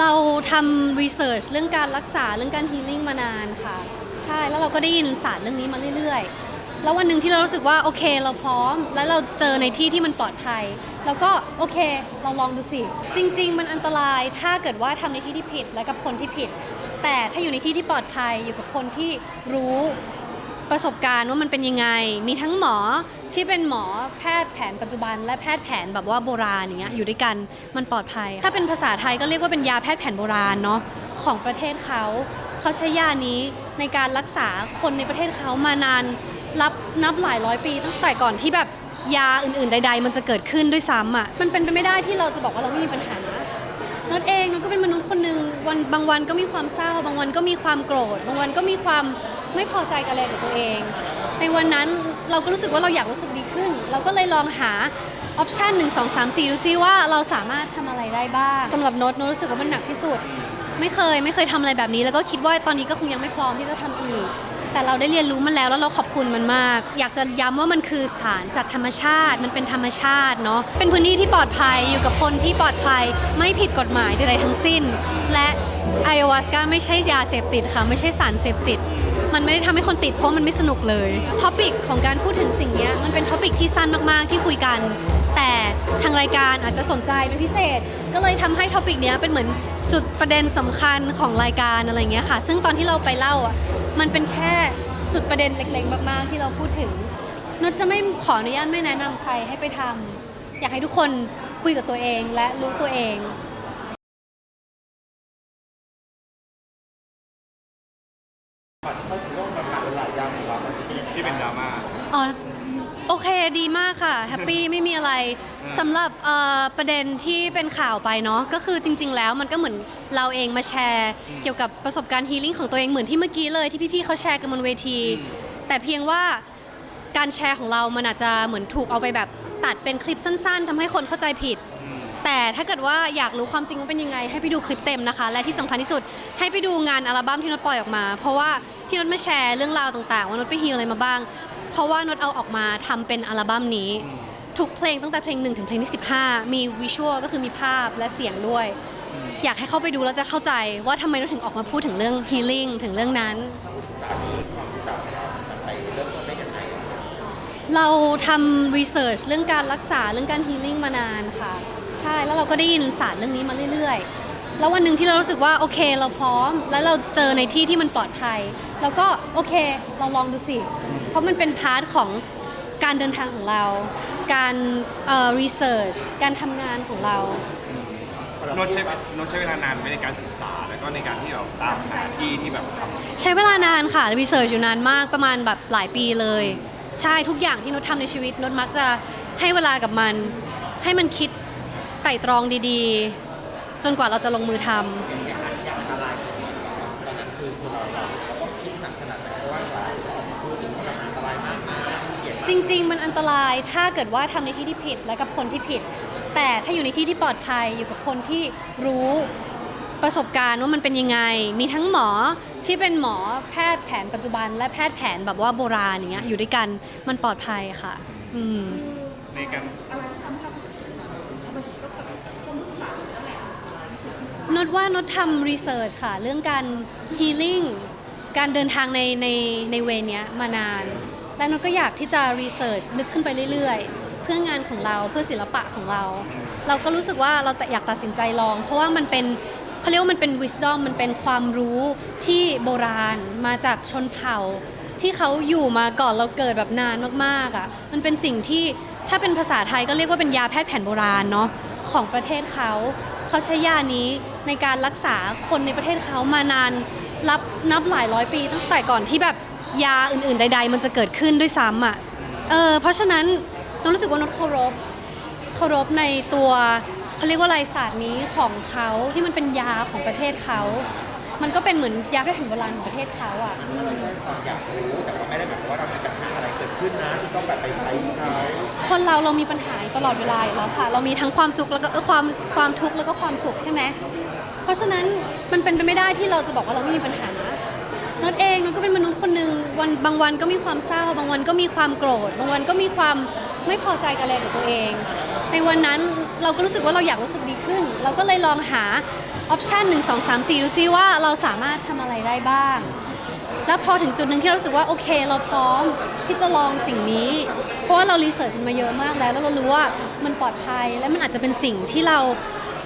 เราทำรีเสิร์ชเรื่องการรักษาเรื่องการฮีลิ่งมานานค่ะ ใช่แล้วเราก็ได้ยินศาสตร์เรื่องนี้มาเรื่อยๆ แล้ววันหนึ่งที่เรารู้สึกว่าโอเคเราพร้อม แล้วเราเจอในที่ที่มันปลอดภัย แล้วก็โอเคเราลองดูสิ จริง ๆ มันอันตรายถ้าเกิดว่าทำในที่ที่ผิดและกับคนที่ผิด แต่ถ้าอยู่ในที่ที่ปลอดภัยอยู่กับคนที่รู้ ประสบการณ์ว่ามันเป็นยังไง มีทั้งหมอที่เป็นหมอแพทย์แผนปัจจุบัน และแพทย์แผนแบบว่าโบราณอย่างเงี้ยอยู่ด้วยกันมันปลอดภัย ถ้าเป็นภาษาไทยก็เรียกว่าเป็นยาแพทย์แผนโบราณเนาะของประเทศเขาเขาใช้ยานี้ในการรักษาคนในประเทศเขามานานรับนับหลายร้อยปี ตั้งแต่ก่อนที่แบบยาอื่นๆ ใด ๆ มันจะเกิดขึ้นด้วยซ้ำอะมันเป็นไปไม่ได้ที่เราจะบอกว่าเราไม่มีปัญหานัดเองนัดก็เป็นมนุษย์คนหนึ่งวันบางวันก็มีความเศร้า บางวันก็มีความโกรธ บางวันก็มีความ ไม่พอใจกับอะไรของตัวเอง ในวันนั้นเราก็รู้สึกว่าเราอยากรู้สึกดีขึ้น เราก็เลยลองหาออปชัน1 2 3 4 ดูซิว่าเราสามารถทำอะไรได้บ้างสำหรับโนตโนตรู้สึกว่ามันหนักที่สุด ไม่เคยไม่เคยทำอะไรแบบนี้ แล้วก็คิดว่าตอนนี้ก็คงยังไม่พร้อมที่จะทำอีก แต่เราได้เรียนรู้มันแล้วแล้วเราขอบคุณมันมาก อยากจะย้ำว่ามันคือสารจากธรรมชาติ มันเป็นธรรมชาติเนาะเป็นพื้นที่ที่ปลอดภัยอยู่กับคนที่ปลอดภัยไม่ผิดกฎหมายใดๆทั้งสิ้น และไอโอวาสกาไม่ใช่ยาเสพติดค่ะไม่ใช่สารเสพติด มันไม่ได้ทำให้คนติดเพราะมันไม่สนุกเลยท็อปิกของการพูดถึงสิ่งนี้มันเป็นท็อปิกที่สั้นมากๆที่คุยกัน แต่ทางรายการอาจจะสนใจเป็นพิเศษ ก็เลยทำให้ท็อปิกนี้เป็นเหมือนจุดประเด็นสำคัญของรายการอะไรเงี้ยค่ะ ซึ่งตอนที่เราไปเล่าอะมันเป็นแค่จุดประเด็นเล็กๆ มากๆ ที่เราพูดถึงนดจะไม่ขออนุญาตไม่แนะนำใครให้ไปทำอยากให้ทุกคนคุยกับตัวเองและรู้ตัวเอง ก่อนเข้าสู่โลกหนักๆหลายอย่างของเราตอนนี้เป็นยังไง ที่เป็นดราม่า อ๋อโอเคดีมากค่ะแฮปปี้ไม่มีอะไรสำหรับเอ่อประเด็นที่เป็นข่าวไปเนาะก็คือจริง ๆ แล้วมันก็เหมือนเราเองมาแชร์ เกี่ยวกับประสบการณ์ฮีลิ่งของตัวเองเหมือนที่เมื่อกี้เลยที่พี่ๆเขาแชร์กันบนเวที แต่เพียงว่าการแชร์ของเรามันอาจจะเหมือนถูกเอาไปแบบตัดเป็นคลิปสั้น ๆทำให้คนเข้าใจผิด แต่ถ้าเกิดว่าอยากรู้ความจริงว่าเป็นยังไง ให้ไปดูคลิปเต็มนะคะ และที่สำคัญที่สุดให้ไปดูงานอัลบั้มที่นดปล่อยออกมา เพราะว่าที่นดมาแชร์เรื่องราวต่างๆ ว่านดไปฮีลอะไรมาบ้าง เพราะว่านดเอาออกมาทำเป็นอัลบั้มนี้ ทุกเพลงตั้งแต่เพลง 1 ถึงเพลงที่ 15 มีวิชวลก็คือมีภาพและเสียงด้วย อยากให้เข้าไปดูแล้วจะเข้าใจว่าทำไมนดถึงออกมาพูดถึงเรื่องฮีลิ่งถึงเรื่องนั้นสามีความรู้จักเราจะไปเริ่มต้นได้ยังไงเราทำรีเสิร์ชเรื่องการรักษาเรื่องการฮีลิ่งมานานค่ะ ใช่แล้วเราก็ได้ยินศาสตร์เรื่องนี้มาเรื่อยๆ แล้ววันหนึ่งที่เรารู้สึกว่าโอเคเราพร้อม แล้วเราเจอในที่ที่มันปลอดภัย แล้วก็โอเคเราลองดูสิ เพราะมันเป็นพาร์ทของการเดินทางของเรา การเอ่อรีเสิร์ชการทำงานของเรา โนตใช้โนตใช้เวลานานไหมในการศึกษาแล้วก็ในการที่เราตามหาที่ที่แบบทำใช้เวลานานค่ะรีเสิร์ชอยู่นานมากประมาณแบบหลายปีเลย ใช่ทุกอย่างที่นุชทำในชีวิตนุชมักจะให้เวลากับมัน ให้มันคิดไต่ตรองดีๆ จนกว่าเราจะลงมือทำ จริง ๆ มันอันตรายถ้าเกิดว่าทำในที่ที่ผิดและกับคนที่ผิด แต่ถ้าอยู่ในที่ที่ปลอดภัยอยู่กับคนที่รู้ประสบการณ์ว่ามันเป็นยังไง มีทั้งหมอที่เป็นหมอแพทย์แผนปัจจุบัน และแพทย์แผนแบบว่าโบราณอย่างเงี้ยอยู่ด้วยกันมันปลอดภัยค่ะ อืม ในการนดว่านดทำรีเสิร์ชค่ะ เรื่องการฮีลิ่งการเดินทางในในในเวเนี้ยมานาน และนดก็อยากที่จะรีเสิร์ชลึกขึ้นไปเรื่อยๆ เพื่องานของเราเพื่อศิลปะของเรา เราก็รู้สึกว่าเราอยากตัดสินใจลอง เพราะว่ามันเป็นเขาเรียกว่ามันเป็น wisdom มันเป็นความรู้ที่โบราณมาจากชนเผ่า ที่เขาอยู่มาก่อนเราเกิดแบบนานมากๆอะมันเป็นสิ่งที่ถ้าเป็นภาษาไทยก็เรียกว่าเป็นยาแพทย์แผนโบราณเนาะของประเทศเขาเขาใช้ยานี้ในการรักษาคนในประเทศเขามานานรับนับหลายร้อยปี ตั้งแต่ก่อนที่แบบ ยาอื่นๆใด ๆ มันจะเกิดขึ้นด้วยซ้ำอะเออเพราะฉะนั้นนนรู้สึกว่านนเคารพเคารพในตัวเขาเรียกว่าอะไรศาสตร์นี้ของเขาที่มันเป็นยาของประเทศเขา มันก็เป็นเหมือนยาแพทย์แผนโบราณของประเทศเขาอะ เราด้วยความอยากรู้แต่ว่าไม่ได้แบบว่าเรามีปัญหาอะไรเกิดขึ้นนะที่ต้องแบบไปใช้เขาคนเราเรามีปัญหาตลอดเวลาอยู่แล้วค่ะ เรามีทั้งความสุขแล้วก็เอ่อความความทุกข์แล้วก็ความสุขใช่ไหมเพราะฉะนั้นมันเป็นไปไม่ได้ที่เราจะบอกว่าเราไม่มีปัญหาน นดเองนดก็เป็นมนุษย์คนหนึ่งวันบางวันก็มีความเศร้า บางวันก็มีความโกรธ บางวันก็มีความไม่พอใจกับอะไรของตัวเอง ในวันนั้นเราก็รู้สึกว่าเราอยากรู้สึกดีขึ้น เราก็เลยลองหาออปชันหนึ่งสองสามสี่ดูซิว่าเราสามารถทำอะไรได้บ้าง แล้วพอถึงจุดหนึ่งที่เรารู้สึกว่าโอเค เราพร้อมที่จะลองสิ่งนี้ เพราะว่าเรารีเสิร์ชมันมาเยอะมากแล้ว แล้วเรารู้ว่ามันปลอดภัยและมันอาจจะเป็นสิ่งที่เรา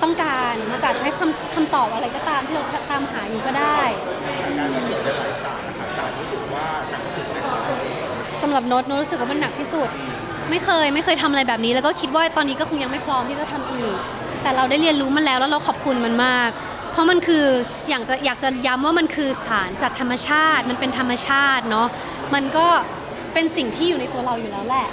ต้องการมันอาจจะให้คำคำตอบอะไรก็ตามที่เราตามหาอยู่ก็ได้การรีเสิร์ชหลายศาสตร์นะคะศาสตร์ที่ถือว่าหนักที่สุดในของตัวเองสำหรับโน้ตโน้ตรู้สึกว่ามันหนักที่สุด ไม่เคยไม่เคยทำอะไรแบบนี้ แล้วก็คิดว่าตอนนี้ก็คงยังไม่พร้อมที่จะทำอีก แต่เราได้เรียนรู้มันแล้วแล้วเราขอบคุณมันมาก เพราะมันคืออยากจะอยากจะย้ำว่ามันคือสารจากธรรมชาติ มันเป็นธรรมชาติเนาะมันก็เป็นสิ่งที่อยู่ในตัวเราอยู่แล้วแหละ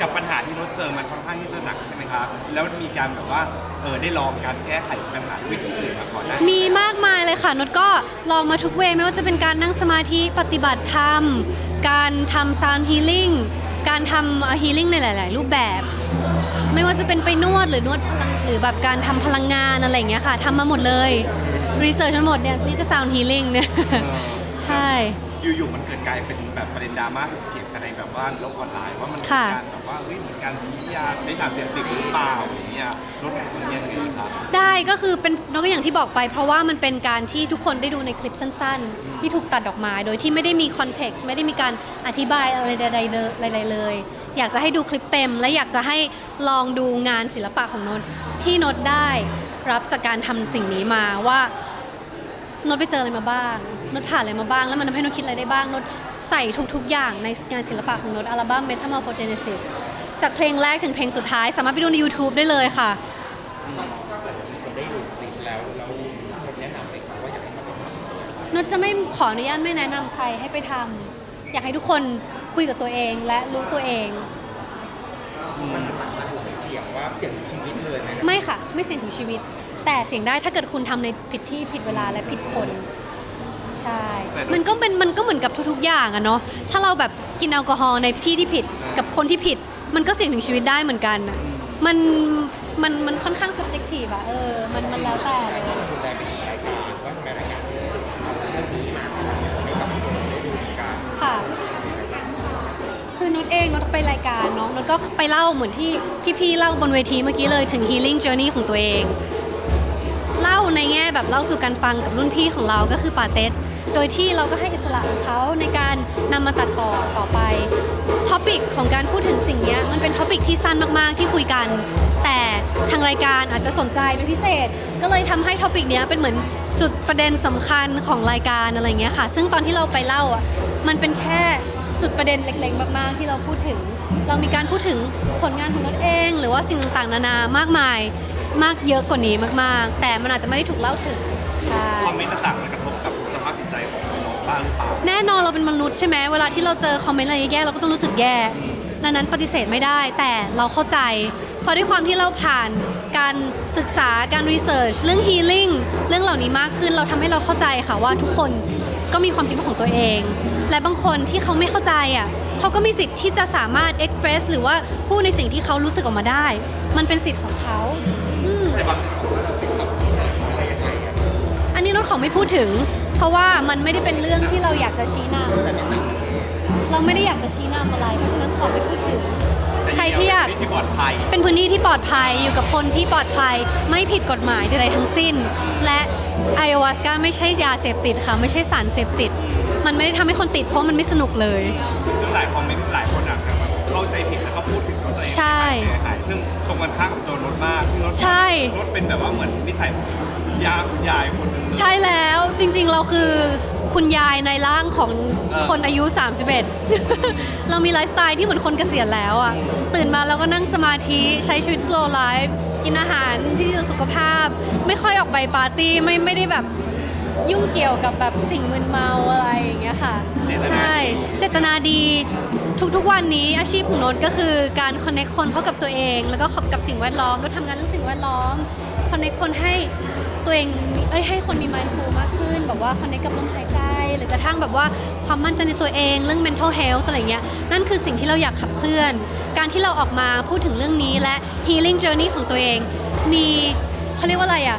กับปัญหาที่โน้ตเจอมันค่อนข้างที่จะหนักใช่ไหมครับ แล้วมีการแบบว่าเออได้ลองการแก้ไขปัญหาด้วยวิธีอื่นมาก่อนหน้านี้มีมากมายเลยค่ะนดก็ลองมาทุกเวย์ไม่ว่าจะเป็นการนั่งสมาธิปฏิบัติธรรม การทำซาวน์ฮีลิ่งการทำฮีลิ่งในหลาย ๆ รูปแบบ ไม่ว่าจะเป็นไปนวดหรือนวดพลังหรือแบบการทำพลังงานอะไรอย่างเงี้ยค่ะทำมาหมดเลยรีเสิร์ชทั้งหมดเนี่ยนี่ก็ซาวน์ฮีลิ่งเนี่ยเออใช่ อยู่ๆมันเกิดกลายเป็นแบบประเด็นดราม่าถูกเขียน กันในแบบว่าโลกออนไลน์ว่ามันเป็นค่ะการแบบว่าเฮ้ยเหมือนการพิยาใช้สารเสพติดหรือเปล่าอย่างเงี้ยรถคุณยังไงครับได้ก็คือเป็นนกก็อย่างที่บอกไป เพราะว่ามันเป็นการที่ทุกคนได้ดูในคลิปสั้น ๆ ที่ถูกตัดออกมา โดยที่ไม่ได้มีคอนเท็กซ์ไม่ได้มีการอธิบายอะไรใดๆเลยใดๆเลย อยากจะให้ดูคลิปเต็ม และอยากจะให้ลองดูงานศิลปะของนนที่นนได้รับจากการทำสิ่งนี้มาว่านนไปเจออะไรมาบ้างนนผ่านอะไรมาบ้าง แล้วมันทำให้นนคิดอะไรได้บ้างนน ใส่ทุกๆ อย่างในงานศิลปะของนนอัลบั้ม Metamorphogenesis จากเพลงแรกถึงเพลงสุดท้าย สามารถไปดูใน YouTube ได้เลยค่ะ ถ้าถ้าเกิดมีคนได้ดูคลิปแล้วแล้วคนแนะนำไหมครับว่าอยากให้ทำแบบไหนนุชจะไม่ขออนุญาตไม่แนะนำใครให้ไปทำอยากให้ทุกคนคุยกับตัวเองและรู้ตัวเองมันมันมันถูกเสี่ยงว่าเสี่ยงชีวิตเลยนะไม่ค่ะ ไม่เสี่ยงถึงชีวิต แต่เสี่ยงได้ถ้าเกิดคุณทำในผิดที่ผิดเวลาและผิดคน ใช่แต่มันก็เป็นมันก็เหมือนกับทุก ๆ อย่างอะเนาะ ถ้าเราแบบกินแอลกอฮอล์ในที่ที่ผิดกับคนที่ผิด มันก็เสี่ยงถึงชีวิตได้เหมือนกันอะมันมันมันค่อนข้าง subjective อะเออ มันมันแล้วแต่แต่เลยว่ามันรุนแรงไปถึงรายการว่าทำไมรายการถึงเอาเรื่องนี้มาทำให้กับคนได้ดูเหมือนกัน ค่ะ คือนุชเองนุชไปรายการเนาะนุชก็ไปเล่าเหมือนที่พี่ๆเล่าบนเวทีเมื่อกี้เลยถึง healing journey ของตัวเอง เล่าในแง่แบบเล่าสู่กันฟังกับรุ่นพี่ของเราก็คือปาเต็ด โดยที่เราก็ให้อิสระของเขาในการนำมาตัดต่อต่อไปท็อปิกของการพูดถึงสิ่งนี้มันเป็นท็อปิกที่สั้นมากๆที่คุยกัน แต่ทางรายการอาจจะสนใจเป็นพิเศษ ก็เลยทำให้ท็อปิกนี้เป็นเหมือนจุดประเด็นสำคัญของรายการอะไรเงี้ยค่ะ ซึ่งตอนที่เราไปเล่าอะมันเป็นแค่จุดประเด็นเล็กๆมากๆที่เราพูดถึง เรามีการพูดถึงผลงานของนดเอง หรือว่าสิ่งต่างๆนานามากมายมากเยอะกว่านี้มากๆ แต่มันอาจจะไม่ได้ถูกเล่าถึงใช่คอมเมนต์ต่างๆมันกระทบางหรือเปล่าแน่นอนเราเป็นมนุษย์ใช่ไหมเวลาที่เราเจอคอมเมนต์อะไรแย่ๆเราก็ต้องรู้สึกแย่ดังนั้นปฏิเสธไม่ได้ แต่เราเข้าใจ เพราะด้วยความที่เราผ่านการศึกษาการรีเสิร์ชเรื่องฮีลิ่งเรื่องเหล่านี้มากขึ้นเราทำให้เราเข้าใจค่ะว่าทุกคนก็มีความคิดของตัวเอง และบางคนที่เขาไม่เข้าใจอะเขาก็มีสิทธิ์ที่จะสามารถเอ็กซ์เพรสหรือว่าพูดในสิ่งที่เขารู้สึกออกมาได้ มันเป็นสิทธิ์ของเขาอืม แต่บางบอกว่าเราไปทำที่ไหนอะไรยังไงอะ อันนี้รถของไม่พูดถึง เพราะว่ามันไม่ได้เป็นเรื่องที่เราอยากจะชี้นแต่เป็นต่างประเทศำเราไม่ได้อยากจะชี้นำอะไร เพราะฉะนั้นขอไม่พูดถึง ใครที่อยาก ที่ปลอดภัย เป็นพื้นที่ที่ปลอดภัยอยู่กับคนที่ปลอดภัยไม่ผิดกฎหมายใดๆทั้งสิ้น และไอโอวาสกาไม่ใช่ยาเสพติดค่ะ ไม่ใช่สารเสพติด มันไม่ได้ทำให้คนติดเพราะมันไม่สนุกเลย ซึ่งหลายคอมเมนต์หลายคนอะแบบเข้าใจผิดแล้วก็พูดถึงรถตัวเองใช่ เสียหายซึ่งตรงกันข้ามกับตัวรถมากซึ่งรถใช่ รถเป็นแบบว่าเหมือนนิสัยของคุณ ยาคุณยายคนหนึงเลยใช่แล้วจริงๆเราคือคุณยายในร่างของเออ คนอายุ 31 เรามีไลฟ์สไตล์ที่เหมือนคนเกษียณแล้วอะ ตื่นมาเราก็นั่งสมาธิใช้ชีวิต slow life กินอาหารที่ดีต่อสุขภาพ ไม่ค่อยออกไปปาร์ตี้ไม่ไม่ได้แบบยุ่งเกี่ยวกับแบบสิ่งมึนเมาอะไรอย่างเงี้ยค่ะ เจตนาดี ใช่ เจตนาดีทุกๆวันนี้อาชีพของโนนก็คือการ connect คนเข้ากับตัวเอง แล้วก็กับสิ่งแวดล้อมเราทำงานเรื่องสิ่งแวดล้อม connect คนให้ ตัวเองเอ้ยให้คนมี mindful มากขึ้น แบบว่า connect กับลมหายใจ หรือกระทั่งแบบว่าความมั่นใจในตัวเองเรื่อง mental health อะไรเงี้ยนั่นคือสิ่งที่เราอยากขับเคลื่อน การที่เราออกมาพูดถึงเรื่องนี้และ healing journey ของตัวเอง มีเขาเรียกว่าอะไรอะ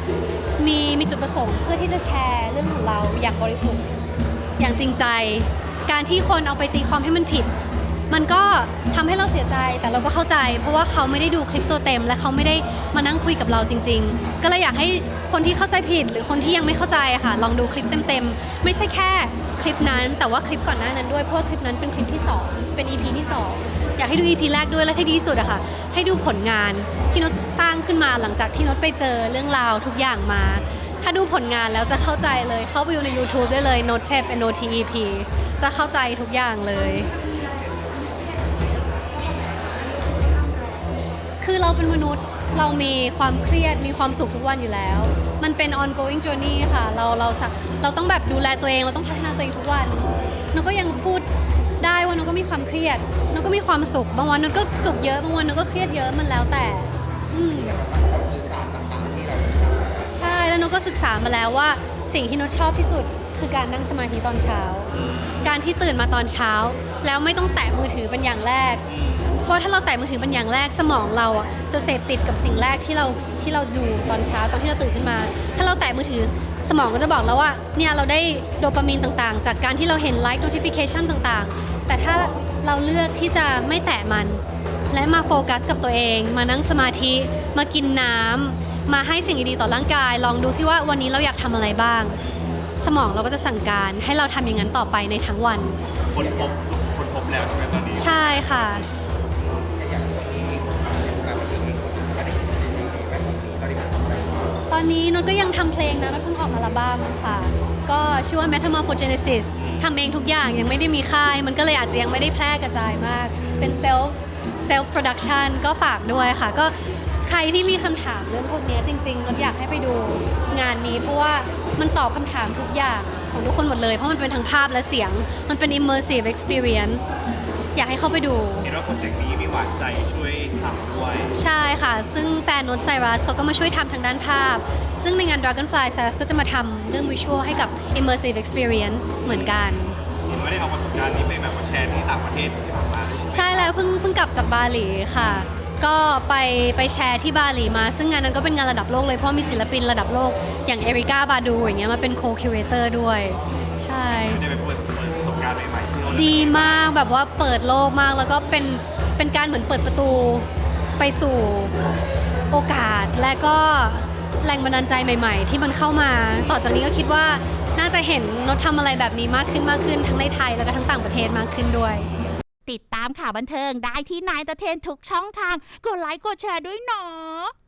มีมีจุดประสงค์เพื่อที่จะแชร์เรื่องของเราอย่างบริสุทธิ์อย่างจริงใจ การที่คนเอาไปตีความให้มันผิด มันก็ทำให้เราเสียใจแต่เราก็เข้าใจ เพราะว่าเขาไม่ได้ดูคลิปตัวเต็ม และเขาไม่ได้มานั่งคุยกับเราจริง ๆ ก็เลยอยากให้คนที่เข้าใจผิด หรือคนที่ยังไม่เข้าใจค่ะ ลองดูคลิปเต็มๆ ไม่ใช่แค่คลิปนั้น แต่ว่าคลิปก่อนหน้านั้นด้วยเพราะว่าคลิปนั้นเป็นคลิปที่สองเป็น EP ที่สองอยากให้ดู EP แรกด้วยและที่ดีที่สุดอะค่ะ ให้ดูผลงานที่นดสร้างขึ้นมาหลังจากที่นดไปเจอเรื่องราวทุกอย่างมา ถ้าดูผลงานแล้วจะเข้าใจเลยเข้าไปดูใน YouTube ได้เลย Note Tape N O T E P จะเข้าใจทุกอย่างเลย คือเราเป็นมนุษย์เรามีความเครียดมีความสุขทุกวันอยู่แล้ว มันเป็น ongoing journey ค่ะ เราเราสะเราต้องแบบดูแลตัวเองเราต้องพัฒนาตัวเองทุกวันนกก็ยังพูดได้ว่านกก็มีความเครียดนกก็มีความสุข บางวันนกก็สุขเยอะบางวันนกก็เครียดเยอะมันแล้วแต่อืมใช่แล้วนกก็ศึกษามาแล้วว่า สิ่งที่นกชอบที่สุดคือการนั่งสมาธิตอนเช้า การที่ตื่นมาตอนเช้า แล้วไม่ต้องแตะมือถือเป็นอย่างแรก เพราะถ้าเราแตะมือถือเป็นอย่างแรกสมองเราอะจะเสพติดกับสิ่งแรกที่เราที่เราดูตอนเช้าตอนที่เราตื่นขึ้นมา ถ้าเราแตะมือถือสมองก็จะบอกเราว่าเนี่ยเราได้โดปามีนต่างๆ จากการที่เราเห็นไลค์ notification ต่างๆ แต่ถ้าเราเลือกที่จะไม่แตะมัน และมาโฟกัสกับตัวเอง มานั่งสมาธิมากินน้ำมาให้สิ่งดีๆต่อร่างกาย ลองดูซิว่าวันนี้เราอยากทำอะไรบ้าง สมองเราก็จะสั่งการให้เราทำอย่างนั้นต่อไปในทั้งวัน คนพบคนพบแล้วใช่ไหมตอนนี้ ใช่ค่ะ ตอนนี้นนก็ยังทำเพลงนะนนเพิ่งออกอัลบั้มค่ะ ก็ชื่อว่า Metamorphogenesis ทำเองทุกอย่างยังไม่ได้มีค่าย มันก็เลยอาจจะยังไม่ได้แพร่กระจายมาก เป็น self self production ก็ฝากด้วยค่ะ ก็ใครที่มีคำถามเรื่องพวกนี้จริงๆนนอยากให้ไปดูงานนี้ เพราะว่ามันตอบคำถามทุกอย่างของทุกคนหมดเลย เพราะมันเป็นทั้งภาพและเสียง มันเป็น immersive experience อยากให้เข้าไปดู เห็นว่าโปรเจกต์นี้มีหวานใจช่วยทำด้วย ใช่ค่ะ ซึ่งแฟนโนตไซรัสเขาก็มาช่วยทำทางด้านภาพ ซึ่งในงาน Dragonfly ไซรัสก็จะมาทำเรื่องวิชวลให้กับ immersive experience เหมือนกัน เห็นว่าได้เอาประสบการณ์นี้ไปแบบว่าแชร์ที่ต่างประเทศที่ผ่านมาเลยใช่ไหมใช่แล้วเพิ่งเพิ่งกลับจากบาหลีค่ะ ก็ไปไปแชร์ที่บาหลีมา ซึ่งงานนั้นก็เป็นงานระดับโลกเลย เพราะมีศิลปินระดับโลกอย่างเอริกาบาดูอย่างเงี้ยมาเป็น co-curator ด้วย ใช่ ได้ไปเปิด ดีมากแบบว่าเปิดโลกมากแล้วก็เป็นเป็นการเหมือนเปิดประตูไปสู่โอกาสและก็แรงบันดาลใจใหม่ ๆ ที่มันเข้ามา ต่อจากนี้ก็คิดว่าน่าจะเห็นนดทำอะไรแบบนี้มากขึ้นมากขึ้น ทั้งในไทยแล้วก็ทั้งต่างประเทศมากขึ้นด้วย ติดตามข่าวบันเทิงได้ที่นายตะเทนทุกช่องทาง กดไลค์กดแชร์ด้วยเนาะ